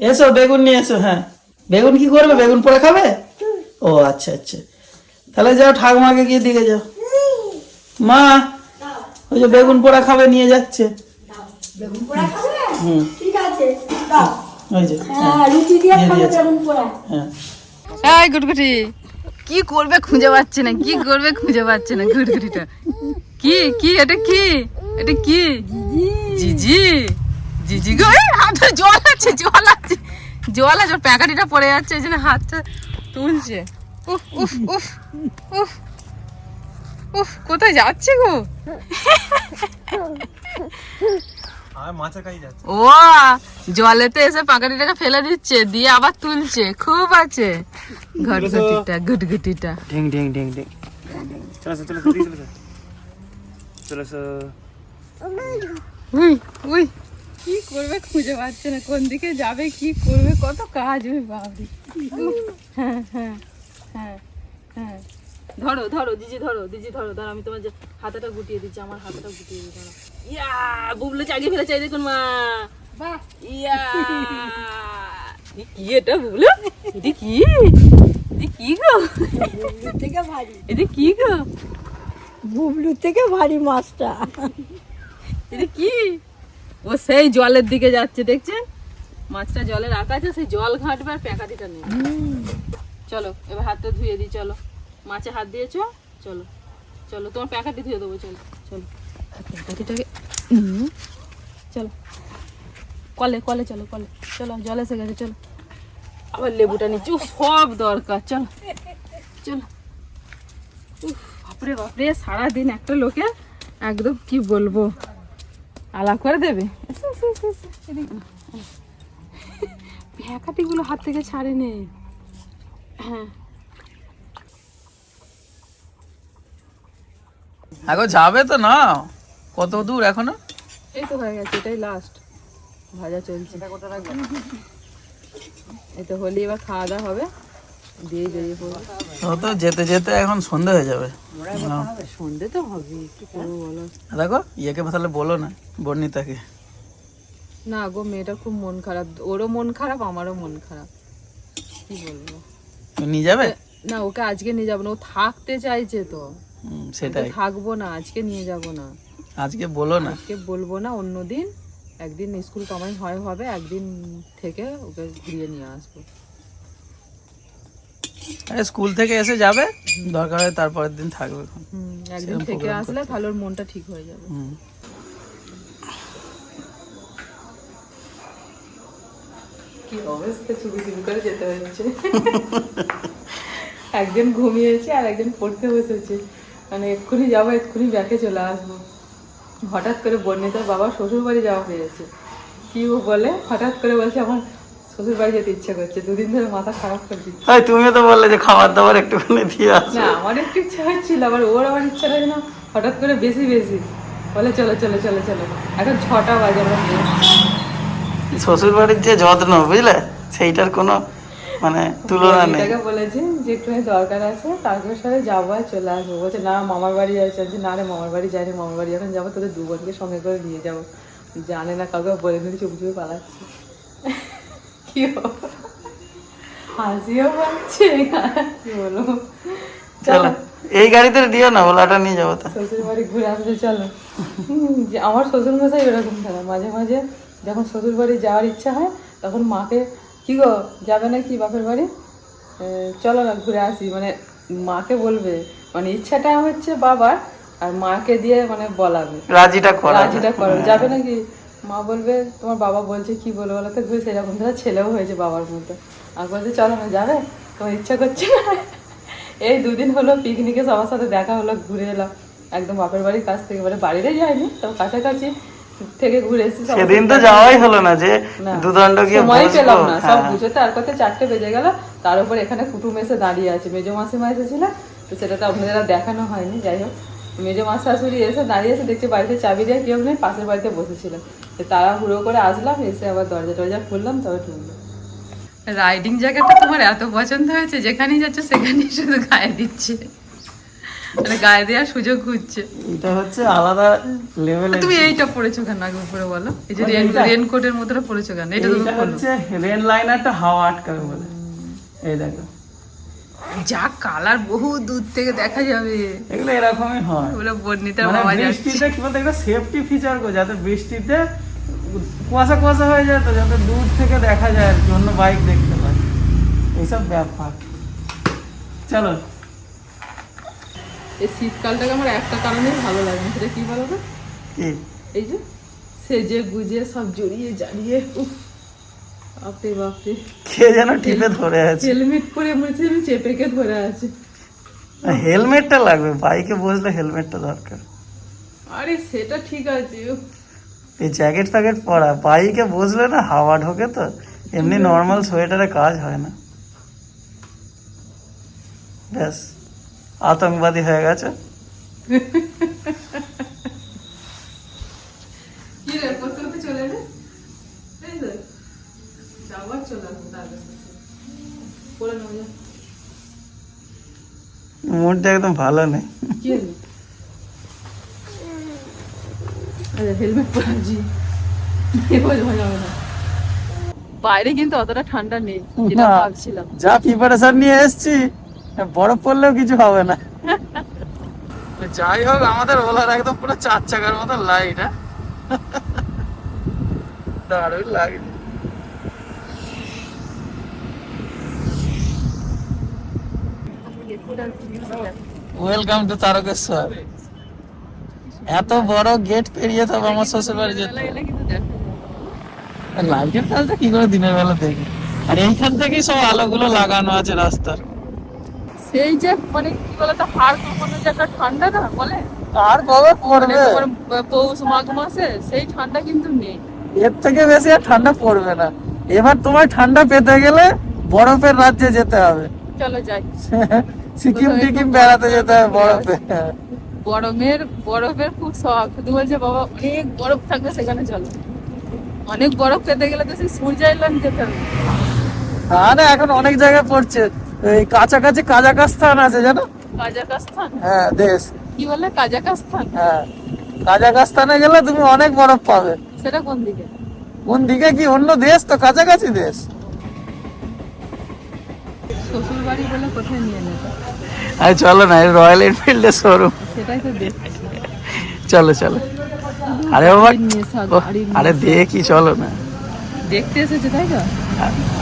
এসো বেগুন নিয়ে এসো হ্যাঁ। বেগুন কি করবে? বেগুন পোড়া খাবে? ও আচ্ছা আচ্ছা। তাহলে যাও ঠাকুমাকে গিয়ে দিকে যাও। মা ওই যে বেগুন পোড়া খাবে নিয়ে যাচ্ছে। বেগুন পোড়া খাবে? হুম। ঠিক আছে দাও। ওই যে হ্যাঁ রুটি দিয়ে দিয়ে খাবে বেগুন পোড়া। হ্যাঁ। এই গুটগুটি কি করবে খুঁজে পাচ্ছে না কি করবে খুঁজে পাচ্ছে না গুটগুটিটা? কি কি এটা কি? এটা কি? জিজি। জিজি গো হাতে জল আছে জল আছে। জল আছে প্যাকাটিটা পড়ে যাচ্ছে এই জন্য হাতটা তুলছে। উফ উফ উফ উফ উফ কোথায় যাচ্ছে গো? ও জলেতে এসে পাকাটিটাকে ফেলে দিচ্ছে দিয়ে আবার তুলছে খুব আছে। ঘটঘটিটা গুটগুটিটা ঢিং ঢিং ঢিং ঢিং। চলো চলো চলো চলো চলো চলো উই উই। কি করবে খুঁজে পাচ্ছে না কোন দিকে যাবে কি করবে কত কাজ ওই বাবরি। হ্যাঁ হ্যাঁ হ্যাঁ হ্যাঁ। ধরো ধরো দিজি ধরো দিজি ধরো ধরো আমি তোমার যে হাতাটা গুটিয়ে দিচ্ছি আমার হাতাটা গুটিয়ে দিই ধরো। ইয়া বুবলু চাগিয়ে ফেলেছে এই দেখুন মা। বাহ। ইয়া। কি এটা বুবলু? এটি কি? এটি কি গো? থেকে ভারী। এটি কি গো? বুবলু থেকে ভারী মাছটা। এটা কি? ও সেই জলের দিকে যাচ্ছে, দেখছেন? মাছটা জলে রাখা আছে, সেই জল ঘাঁটবে আর প্যাকাটিটা নেই। চলো, এবার হাতটা ধুয়ে দিই, চলো। মাছে হাত দিয়েছ? চলো। চলো, তোমার প্যাকাটি ধুয়ে দেবো, চলো চলো। প্যাকাটিটাকে চলো। কলে কলে, চলো কলে। চলো, জল এসে গেছে, চলো। আবার লেবুটা নিচ্ছি। সব দরকার, চলো। চলো। বাপরে বাপরে, সারাদিন একটা লোকে একদম কি বলব? আলাপ করে দেবে। ভ্যাকাটিগুলো হাত থেকে ছাড়ে নেই হ্যাঁ। এখন যাবে তো না? কত দূর এখনও? এই তো হয়ে গেছে এটাই লাস্ট ভাজা চলছে। এই তো হলি এবার খাওয়া দাওয়া হবে। দিয়ে বেরিয়ে পড়ব তো যেতে যেতে এখন সন্ধে হয়ে যাবে। সন্ধে তো হবে কি করব বলো? দেখো ইয়েকে তাহলে বলো না বর্ণিতাকে। না গো মেয়েটা খুব মন খারাপ। ওরও মন খারাপ আমারও মন খারাপ। কি বলব? নিয়ে যাবে? না ওকে আজকে নিয়ে যাব না ও থাকতে চাইছে তো। সেটাই। থাকব না আজকে নিয়ে যাব না। আজকে বলো না। আজকে বলব না অন্যদিন। একদিন স্কুল কামাই হয় হবে একদিন থেকে ওকে ঘুরিয়ে নিয়ে আসব। স্কুল থেকে এসে যাবে দরকার হয় তারপরের দিন থাকবে। একদিন থেকে আসলে তাহলে ওর মনটা ঠিক হয়ে যাবে। কি অবস্থা চুপি চুপি করে যেতে হচ্ছে। একদিন ঘুমিয়েছে আর একদিন পড়তে বসেছে। মানে এক্ষুনি যাব এক্ষুনি ব্যাকে চলে আসব। হঠাৎ করে বর্ণিতার বাবা শ্বশুর বাড়ি যাওয়া হয়েছে কি ও বলে? হঠাৎ করে বলছে আমার শ্বশুর বাড়ি যেতে ইচ্ছে করছে দুদিন ধরে মাথা খারাপ করে দিচ্ছে। এই তুমিও তো বললে যে খাবার দাবার একটুখানি দিয়ে আসো। না আমার একটু ইচ্ছা হচ্ছিল আবার ওর আমার ইচ্ছাটা যেন হঠাৎ করে বেশি বেশি। বলে চলো চলো চলো চলো। এখন ছটা বাজে আমরা। শ্বশুর বাড়ির যে যত্ন বুঝলে? সেইটার কোনো মানে তুলনা নেই। এটাকে বলেছি যে একটুখানি দরকার আছে তারপর সাথে যাব আর চলে আসব। বলছে না মামার বাড়ি আছে বলছি, না রে মামার বাড়ি যাইনি মামার বাড়ি। এখন যাব তোদের দু বোনকে সঙ্গে করে নিয়ে যাব। জানে না কাউকে বলে নিয়ে চুপ চুপে পালাচ্ছে। হলো? হাসিও পাচ্ছে কি বলব? চলো। এই গাড়িতে দিও না ওলাটা নিয়ে যাব তা। শ্বশুর বাড়ি ঘুরে আসতে চলো। আমার শ্বশুর মশাই এরকম থাকে মাঝে মাঝে যখন শ্বশুর বাড়ি যাওয়ার ইচ্ছা হয় তখন মাকে কি গো যাবে না কি বাপের বাড়ি? চলো না ঘুরে আসি। মানে মাকে বলবে মানে ইচ্ছাটা হচ্ছে বাবার আর মাকে দিয়ে মানে বলাবে। রাজিটা করা রাজিটা করো যাবে নাকি মা বলবে তোমার বাবা বলছে কি বলব বলো তো? ঘুরে সেরকম ধরো ছেলেও হয়েছে বাবার মতো। আর বলছে চলো না যাবে? তোমার ইচ্ছা করছে না? এই দুদিন হলো পিকনিকে সবার সাথে দেখা হলো ঘুরে এলাম। একদম বাপের বাড়ির কাছ থেকে মানে বাড়িতে যাইনি তো কাছাকাছি থেকে ঘুরে এসেছি সেদিন তো যাওয়াই হলো না যে দুদণ্ড গিয়ে সময় পেলাম না। সব হ্যাঁ। আর কত চারটে বেজে গেল তার উপর এখানে কুটুম এসে দাঁড়িয়ে আছে। মেজো মাসিমা এসেছিল তো সেটা তো আপনাদের দেখানো হয়নি যাই হোক। মেজো মা শাশুড়ি এসে দাঁড়িয়ে এসে দেখছি বাড়িতে চাবি দেওয়া কেউ নেই পাশের বাড়িতে বসেছিলাম। তো তারা হুড়ো করে আসলাম এসে আবার দরজা টরজা খুললাম তবে ঢুকলাম। রাইডিং জ্যাকেটটা তোমার এত পছন্দ হয়েছে যেখানেই যাচ্ছে সেখানেই শুধু গায়ে দিচ্ছে। মানে গায়ে দেওয়ার সুযোগ খুঁজছে এটা হচ্ছে আলাদা লেভেলের তুমি এইটা পড়েছো কেন আগে উপরে বলো? এই যে রেন রেনকোটের মধ্যে পড়েছো কেন? এটা হচ্ছে রেল লাইনারটা হাওয়া আটকাবে বলে। এই দেখো। যা কালার বহু দূর থেকে দেখা যাবে। এগুলো এরকমই হয়। ওগুলো বর্ণিতার মানে বাবা বৃষ্টিতে কি বলতে একটা সেফটি ফিচার কো যাতে বৃষ্টিতে কুয়াশা কুয়াশা হয়ে যায় তো যাতে দূর থেকে দেখা যায় আর কি অন্য বাইক দেখতে পায়। এইসব ব্যাপার। চলো। এই শীতকালটাকে আমার একটা কারণে ভালো লাগে সেটা কি বলো তো কি? এই যে সেজে গুজে সব জড়িয়ে জারিয়ে উফ বাপরে বাপরে। কে যেন টিপে ধরে আছে? হেলমেট পরে মনে আমি চেপেকে ধরে আছি। হেলমেটটা লাগবে বাইকে বসলে হেলমেটটা দরকার। আরে সেটা ঠিক আছে। এই জ্যাকেট ফ্যাকেট পরা বাইকে বসলে না হাওয়া ঢোকে তো এমনি নর্মাল সোয়েটারে কাজ হয় না। ব্যাস আতঙ্কবাদী হয়ে গেছে? মুডটা একদম ভালো নেই। কি হলো? আরে হেলমেট পরে আছি। এবার যাওয়া যাবে না। বাইরে কিন্তু অতটা ঠান্ডা নেই যেটা ভাবছিলাম। যা প্রিপারেশন নিয়ে এসেছি বরফ পড়লেও কিছু হবে না। যাই হোক আমাদের ওলার একদম পুরো চার চাকার মতো লাইট হ্যাঁ? দারুণ লাগে। ওয়েলকাম টু তারকেশ্বর এত বড় গেট পেরিয়ে তবে আমার শ্বশুর বাড়ি যেতে। লাইটের কি করে দিনের বেলা দেখি? আর এইখান থেকেই সব আলোগুলো লাগানো আছে রাস্তার। সেই যে মানে কি বলতো হাড় যে একটা ঠান্ডা না বলে? আর কবে মানে পড়বে পৌষ মাঘ মাসে সেই ঠান্ডা কিন্তু নেই। এর থেকে বেশি আর ঠান্ডা পড়বে না। এবার তোমার ঠান্ডা পেতে গেলে বরফের রাজ্যে যেতে হবে। চলো যাই। সিকিম টিকিম বেড়াতে যেতে হবে বরফে। গরমের বরফের খুব শখ। শুধু বলছে বাবা অনেক বরফ থাকবে সেখানে চলো। অনেক বরফ পেতে গেলে তো সেই সূর্য আইল্যান্ড যেতে হবে। আরে এখন অনেক জায়গায় পড়ছে। এই কাছাকাছি কাজাকাস্তান আছে জানো? কাজাকাস্তান? হ্যাঁ দেশ। কি বলে কাজাকাস্তান? হ্যাঁ। কাজাকাস্তানে গেলে তুমি অনেক বরফ পাবে। সেটা কোন দিকে? কোন দিকে কি? অন্য দেশ তো কাছাকাছি দেশ। শ্বশুর বাড়ি বলে কোথায় নিয়ে যেতে আরে চলো না রয়্যাল এনফিল্ডের শোরুম সেটাই তো দেখছি। চলো চলো। আরে বাবা আরে দেখি চলো না। দেখতে এসেছে তাই তো?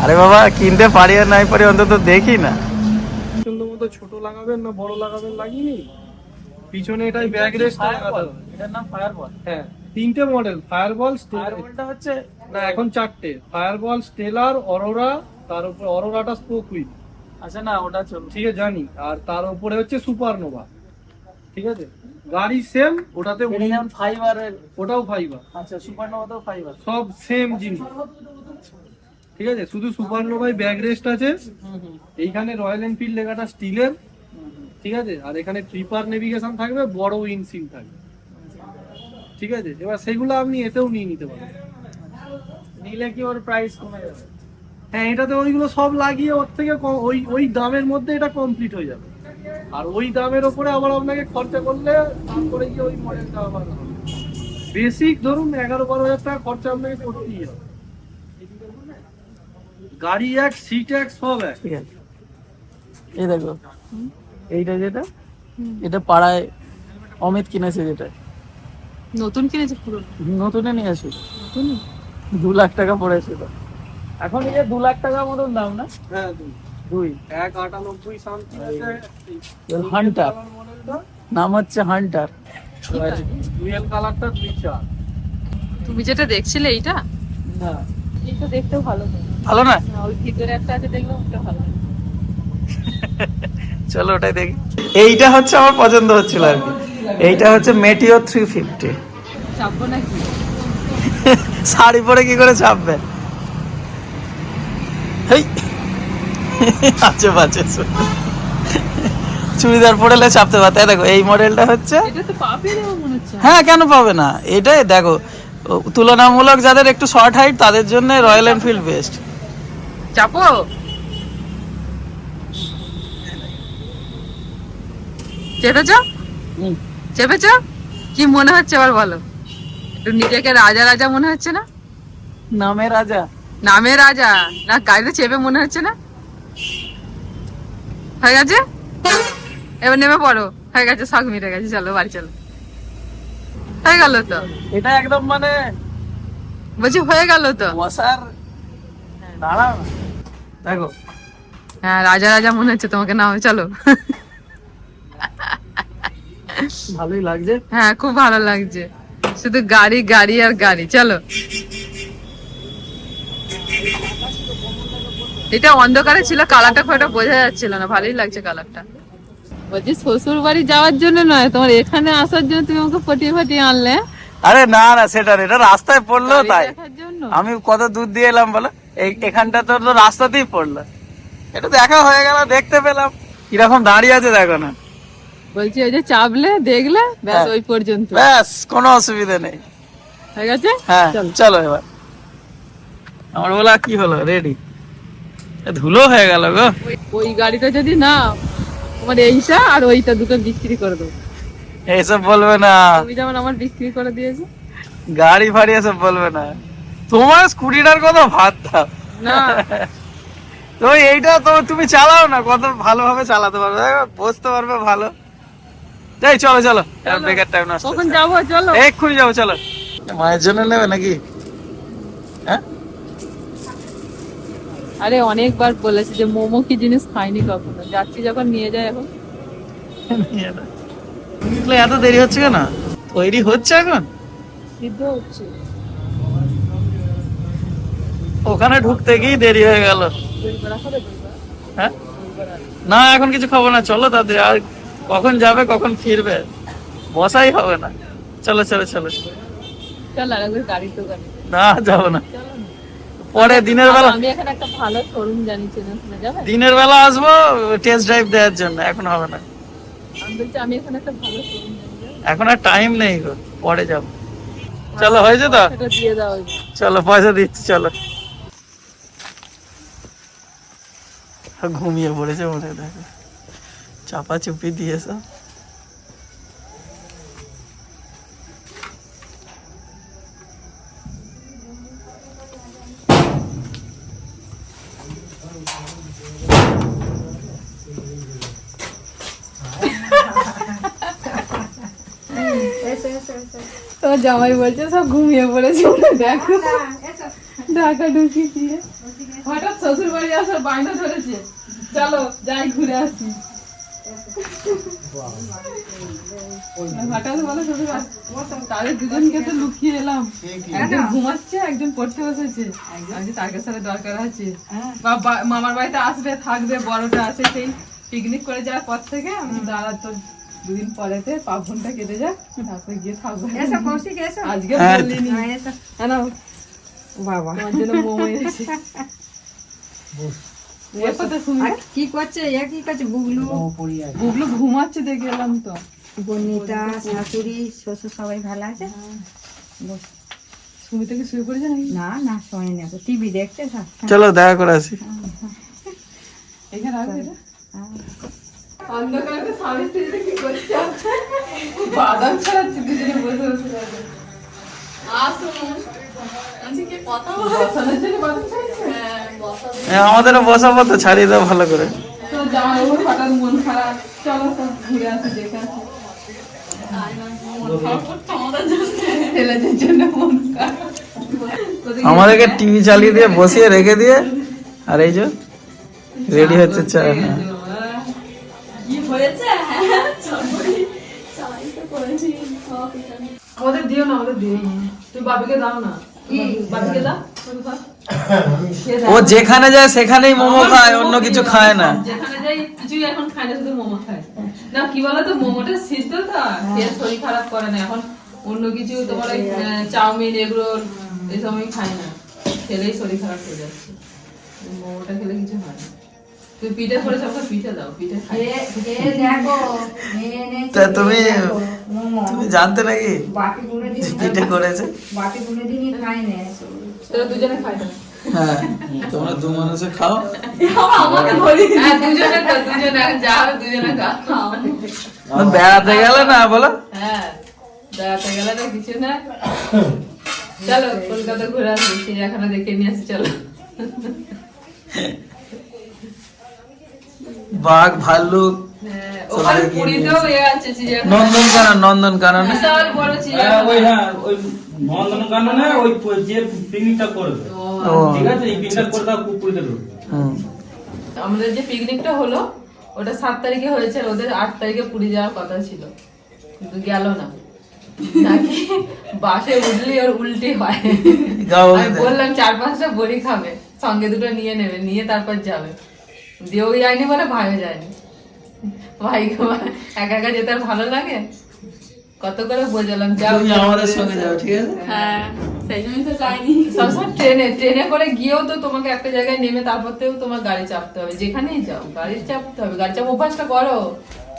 আরে বাবা কিনতে পারি আর নাই পারি অন্তত দেখি না। সুন্দর মতো ছোট লাগাবেন না বড় লাগাবেন লাগিনি? পিছনে এটাই ব্যাগ রেস্ট এটার নাম ফায়ারবল হ্যাঁ তিনটে মডেল ফায়ারবল ফায়ারবলটা হচ্ছে না এখন চারটে। ফায়ারবল স্টেলার অরোরা তার উপরে অরোরাটা স্পোক উইথ আচ্ছা না ওটা চলো ঠিক আছে জানি। আর তার উপরে হচ্ছে সুপারনোভা ঠিক আছে? গাড়ি সেম ওটাতে ফাইবারের ওটাও ফাইবার আচ্ছা সুপারনোভাতেও ফাইবার সব সেম জিনিস। ঠিক আছে? শুধু সুপারনোভায় ব্যাগ রেস্ট আছে। এইখানে রয়্যাল এনফিল্ড লেখাটা স্টিলের ঠিক আছে? আর এখানে ট্রিপার নেভিগেশন থাকবে বড় উইন্ডশিল্ড থাকবে। ঠিক আছে? এবার সেগুলো আপনি এতেও নিয়ে নিতে পারেন নিলে কি ওর প্রাইস কমে যাবে? হ্যাঁ এটাতে ওইগুলো সব লাগিয়ে ওর থেকে কম- ওই ওই দামের মধ্যে এটা কমপ্লিট হয়ে যাবে। আর ওই দামের ওপরে আবার আপনাকে খরচা করলে করে গিয়ে ওই মডেলটা আবার বেসিক ধরুন এগারো বারো হাজার টাকা খরচা আপনাকে করতেই হবে গাড়ি এক সিট এক সব এক। ঠিক আছে। এই দেখো। এইটা যেটা? এটা পাড়ায় অমিত কিনেছে যেটা। নতুন কিনেছে পুরো নতুনে নিয়ে আসি। নতুন দু লাখ টাকা পড়েছিল এখন এই যে দু লাখ টাকা মতন দাম না? হ্যাঁ দুই। দুই। এক আটানব্বই সামথিং আছে। হান্টার নাম হচ্ছে হান্টার ডুয়েল কালারটা তুমি যেটা দেখছিলে এইটা? না। দেখতেও ভালো। ভালো না? ওই ভিতরে একটা আছে দেখলাম ওটা ভালো লাগে। চলো ওটাই দেখি। এইটা হচ্ছে আমার পছন্দ হচ্ছিল আর কি। এইটা হচ্ছে মেটিও থ্রি ফিফটি চাপবো নাকি? শাড়ি পরে কি করে চাপবে? আচ্ছা বাচ্চা চুড়িদার পরেলে চাপতে পারতে। দেখো এই মডেলটা হচ্ছে এটা তো পাবে দেবো মনে হচ্ছে। হ্যাঁ কেন পাবে না? এটাই দেখো তুলনামূলক যাদের একটু শর্ট হাইট তাদের জন্য রয়্যাল এনফিল্ড বেস্ট চাপো। চেপেছ? হুম। চেপেছ? কি মনে হচ্ছে আবার বলো? একটু নিজেকে রাজা রাজা মনে হচ্ছে না? নামে রাজা। নামে রাজা। না গাড়িতে চেপে মনে হচ্ছে না? হয়ে গেছে? এবার নেমে পড়ো। হয়ে গেছে শখ মিটে গেছে। চলো বাড়ি চলো। হয়ে গেল তো? এটা একদম মানে বলছি হয়ে গেল তো? বসার দাঁড়াও দেখো। হ্যাঁ রাজা রাজা মনে হচ্ছে তোমাকে নাও চলো। ভালোই লাগছে। হ্যাঁ খুব ভালো লাগছে। শুধু গাড়ি গাড়ি আর গাড়ি। চলো। এটা অন্ধকারে ছিল কালারটা খুব একটা বোঝা যাচ্ছিল না। ভালোই লাগছে কালারটা। বলছি শ্বশুর বাড়ি যাওয়ার জন্য নয় তোমার এখানে আসার জন্য তুমি আমাকে ফটিয়ে ফাটিয়ে আনলে? আরে না না সেটা এটা রাস্তায় পড়ল তাই। আমি কত দূর দিয়ে এলাম বলো? এখানটা তো তো রাস্তাতেই পড়ল। এটা দেখা হয়ে গেল দেখতে পেলাম। কীরকম দাঁড়িয়ে আছে দেখো না। বলছি ওই যে চাপলে দেখলে ব্যাস হ্যাঁ। ওই পর্যন্ত। ব্যাস কোনো অসুবিধা নেই। হয়ে গেছে? হ্যাঁ চলো। এবার। আমার বলা কি হলো? রেডি ধুলো হয়ে গেল গো। ওই- ওই গাড়িটা যদি না তোমার এইটা আর ওইটা দুটো বিক্রি করে দেবো। এইসব বলবে না। তুমি যেমন আমার বিক্রি করে দিয়েছ। গাড়ি ফাড়ি এসব বলবে না। তোমার স্কুটিটার কথা ভাত দাও না। তো এইটা তো তুমি চালাও না কত ভালোভাবে চালাতে পারবে। দেখো, বসতে পারবে ভালো। যাই চলো চলো। বেকার টাইম নষ্ট কখন যাব চলো। এক্ষুনি যাব চলো। মায়ের জন্য নেবে নাকি? আরে অনেকবার বলেছি যে মোমো কি জিনিস খাইনি কখনো। যাচ্ছি যখন নিয়ে যায় এখন। এত দেরি হচ্ছে কেন? তৈরি হচ্ছে এখন? সিদ্ধ হচ্ছে। ওখানে ঢুকতে গিয়ে দেরি হয়ে গেল? হ্যাঁ? না এখন কিছু খাব না। চলো তাদের আর কখন যাবে কখন ফিরবে বসাই হবে না। চলো চলো চলো। চল আর গাড়ির দোকানে। না যাব না। পরে দিনের বেলা আমি এখানে একটা ভালো শোরুম জানি চেনা শোনা যাবে? দিনের বেলা আসব টেস্ট ড্রাইভ দেওয়ার জন্য এখন হবে না। আমি বলছি আমি এখানে একটা ভালো শোরুম জানি এখন আর টাইম নেই গো পরে যাব। চলো হয়েছে তো? দিয়ে দাও চলো পয়সা দিচ্ছি চলো। ঘুমিয়ে পড়েছে মনে দেখো। চাপা চুপি দিয়েছ তোমার জামাই বলছে সব ঘুমিয়ে পড়েছে। দেখো। ঢাকা ঢুকি দিয়ে। হঠাৎ শ্বশুর বাড়ি আসার বায়না ধরেছে। চলো যাই ঘুরে আসি। হঠাৎ বলো শ্বশুর তাদের দুজনকে তো লুকিয়ে এলাম। একজন ঘুমাচ্ছে একজন পড়তে বসেছে। আমি তাকে সাথে দরকার আছে। বাবা মামার বাড়িতে আসবে থাকবে বড়টা আছে সেই পিকনিক করে যাওয়ার পর থেকে আমি দাঁড়া তো দুদিন পরেতে পাভনটা কেটে যাক তারপরে গিয়ে থাকব আজকে হ্যাঁ। বললিনি হ্যাঁ না বাবা। তোমার জন্য মোমো এনেছি। কি করছে? এ কি করছে? বুগলু গুগলু ঘুমাচ্ছে দেখে এলাম তো। শাশুড়ি শ্বশুর সবাই ভালো আছে? বস। সুমিতে কি শুয়ে পড়েছে নাকি? না না টিভি দেখছে চলো দেখা করে আসি। এখানে আসবে এটা? অন্ধকারে স্বামী স্ত্রীতে কি করছে বাদাম ছাড়াচ্ছে দুজনে বসে বসে বাদাম ছাড়াচ্ছে এ, আমাদেরও বসাবো তো ছাড়িয়ে দাও ভালো করে। মন মন আমাদেরকে টিভি চালিয়ে দিয়ে বসিয়ে রেখে দিয়ে আর এই যে রেডি হচ্ছে চা হ্যাঁ। হয়েছে? আমাদের দিও না আমাদের দিও না। তুই বাবিকে দাও না। বাবিকে দাও। ও যেখানে যায় সেখানেই মোমো খায় অন্য কিছু খায় না। যেখানে যাই কিছুই এখন খায় না শুধু মোমো খায়। না কি বলতো মোমোটা সিদ্ধ তো খেয়ে শরীর খারাপ করে না। এখন অন্য কিছু তোমার ওই চাউমিন এগুলো এসব আমি খাই না। খেলেই শরীর খারাপ হয়ে যাচ্ছে। মোমোটা খেলে কিছু হয় না। তুমি। তুমি জানতে নাকি? পিঠে করেছে? বাকি কোনোদিনই খাই না। দুজনে খাই না হ্যাঁ। তোমরা দু মানুষে খাও। হ্যাঁ দুজনে তো দুজনে যা হবে বেড়াতে গেলে না বলো। হ্যাঁ বেড়াতে গেলে তো কিছু না। চলো কলকাতা ঘুরে আসি চিড়িয়াখানা দেখে নিয়ে আসি চলো। বাঘ ভাল্লুক নন্দন কানন নন্দন কানন বিশাল বড় ওই ওই নন্দনকাননে ওই প- যে পিকনিকটা করবে। ঠিক আছে এই পিকনিক করে তার পুকুরিতে ঢুকবে। হুম। আমাদের যে পিকনিকটা হলো ওটা সাত তারিখে হয়েছে ওদের আট তারিখে পুরী যাওয়ার কথা ছিল। কিন্তু গেল না। নাকি বাসে উঠলি ওর উল্টি হয়। বললাম চার পাঁচটা বড়ি খাবে। সঙ্গে দুটো নিয়ে নেবে নিয়ে তারপর যাবে। দিয়ে ওই যায়নি বলে ভাইও যায়নি। বলে, একা একা যেতে আর ভালো লাগে? কত করে বোঝালাম যাও। আমাদের সঙ্গে যাও ঠিক আছে? হ্যাঁ সেই জন্যই তো যাইনি। সবসময় ট্রেনে ট্রেনে করে গিয়েও তো তোমাকে একটা জায়গায় নেমে তারপর থেকেও তোমার গাড়ি চাপতে হবে। যেখানেই যাও গাড়ি চাপতে হবে। গাড়ি চাপ অভ্যাসটা করো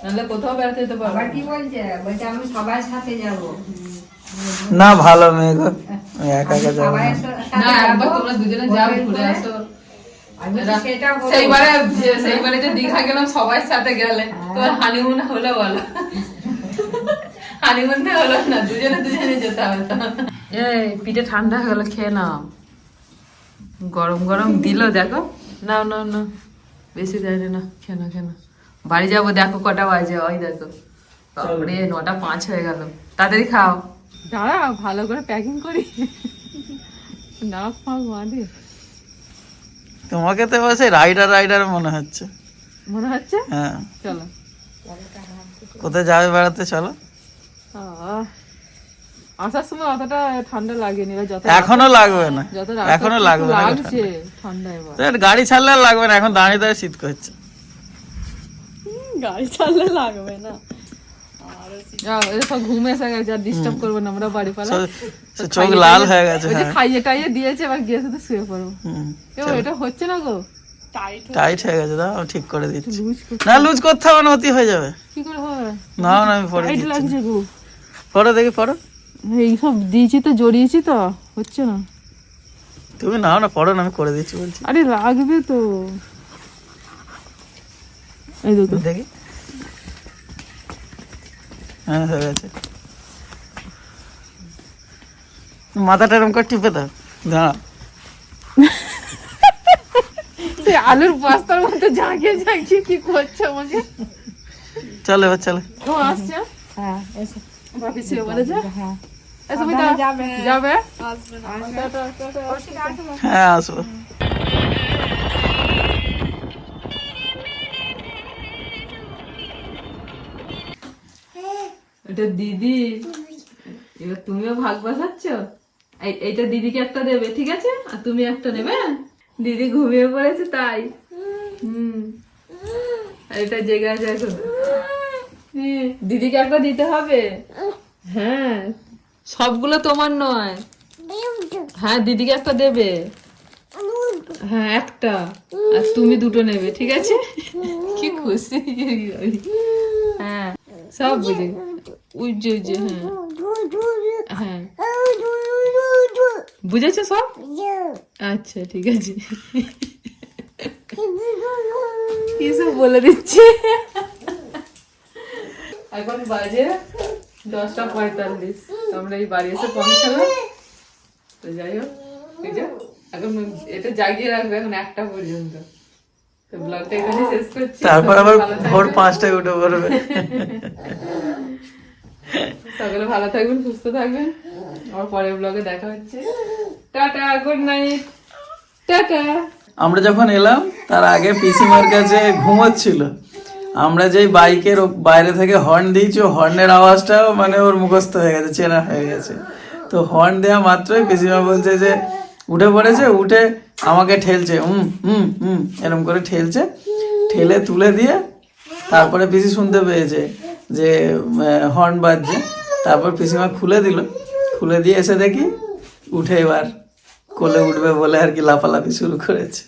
নাহলে কোথাও বেড়াতে যেতে আবার কি বলছে? বলছে আমি সবার সাথে যাব। না ভালো মেয়ে গো। একা একা যাব না। একবার। তোমরা দুজনে যাও ঘুরে। আসো। সেইবারে যে- সেইবারে যে দীঘা গেলাম সবার সাথে গেলে। তোমার হানিমুন হলো বলো। হানিমুন তো হলো না দুজনে দুজনে যেতে হবে এই পিঠে ঠান্ডা হয়ে গেলো খেয়ে নাও। গরম গরম দিল দেখো। নাও নাও না বেশি দেয়নি না খেয়ে নাও খেয়ে নাও। বাড়ি যাব দেখো কটা বাজে ওই দেখো। বাপরে নটা পাঁচ হয়ে গেল। তাড়াতাড়ি খাও। দাঁড়া ভালো করে প্যাকিং করি। নাক ফাঁক বাঁধে। তোমাকে তো বসে রাইডার রাইডার মনে হচ্ছে। মনে হচ্ছে? হ্যাঁ। চলো। কোথায় যাবে বেড়াতে? চলো। আসার সময় অতটা ঠান্ডা লাগেনি যত এখনও লাগবে না। এখনও লাগবে না লাগছে ঠান্ডা। এবার। গাড়ি ছাড়লে লাগবে না এখন দাঁড়িয়ে দাঁড়িয়ে শীত করছে। গাড়ি চাললে লাগবে না। ঘুমে এসে গেছে আর ডিস্টার্ব করব না আমরা বাড়ি পালা সো- সো চোখ লাল হয়ে গেছে ওই যে খাইয়ে টাইয়ে দিয়েছে এবার গিয়ে শুধু শুয়ে পড়ব। হুম। এটা হচ্ছে না গো? টাইট হয়ে গেছে। দাও ঠিক করে দিচ্ছি। না লুজ করতে হবে না অতি হয়ে যাবে। কি করে হবে? না না আমি পরে টাইট লাগছে গো। পরে দেখি পরে। এইসব দিয়েছি তো জড়িয়েছি তো হচ্ছে না। তুমি নাও না পড়ো না আমি করে দিচ্ছি বলছি। আরে লাগবে তো। এই দেখো দেখি। হ্যাঁ হয়ে গেছে। মাথাটা এরকম করে টিপে দাও। দাঁড়া আলুর বস্তার মধ্যে ঝাঁকিয়ে ঝাঁকিয়ে কি করছে আমাকে? চলো এবার চলো। ও আসছে? হ্যাঁ এসো। শুয়ে হ্যাঁ। যাবে। যাবে? হ্যাঁ আসব। এটা দিদি। এবার তুমিও ভাগ বসাচ্ছ? এই- এইটা দিদিকে একটা দেবে ঠিক আছে? আর তুমি একটা নেবে দিদি ঘুমিয়ে পড়েছে তাই। হুম। এটা জেগে আছে এখন। হ্যাঁ, দিদিকে একটা দিতে হবে? হ্যাঁ। সবগুলো তোমার নয়। হ্যাঁ দিদিকে একটা দেবে। হ্যাঁ একটা। আর তুমি দুটো নেবে ঠিক আছে? কি খুশি। হ্যাঁ সব বুঝে ওই যে ওই যে হ্যাঁ। হ্যাঁ বুঝেছ সব? আচ্ছা ঠিক আছে। কি সব বলে দিচ্ছি? এখন বাজে দশটা পঁয়তাল্লিশ। আমরা এই বাড়ি এসে পৌঁছালাম। তো যাই হোক এখন এটা জাগিয়ে রাখবে এখন একটা পর্যন্ত। তো ব্লগটা এখানে শেষ করছি। তারপর আবার ভোর পাঁচটায় উঠে পড়বে। সকলে ভালো থাকবেন, সুস্থ থাকবেন। আমার পরের ব্লগে দেখা হচ্ছে। Tata good night tata. আমরা যখন এলাম, তার আগে পিসিমার কাছে ঘুমোচ্ছিল। আমরা যেই বাইকের বাইরে থেকে হর্ন দিয়েছি হর্নের আওয়াজটাও মানে ওর মুখস্থ হয়ে গেছে, চেনা হয়ে গেছে। তো হর্ন দেওয়া মাত্রই পিসিমা বলছে যে, উঠে পড়েছে, উঠে আমাকে ঠেলছে। হুম হুম হুম এরকম করে ঠেলছে। ঠেলে তুলে দিয়ে তারপরে পিসি শুনতে পেয়েছে। যে হর্ন বাজছে, তারপর পিসিমা খুলে দিল। খুলে দিয়ে এসে দেখি, উঠে এবার কোলে উঠবে বলে আর কি লাফালাফি শুরু করেছে।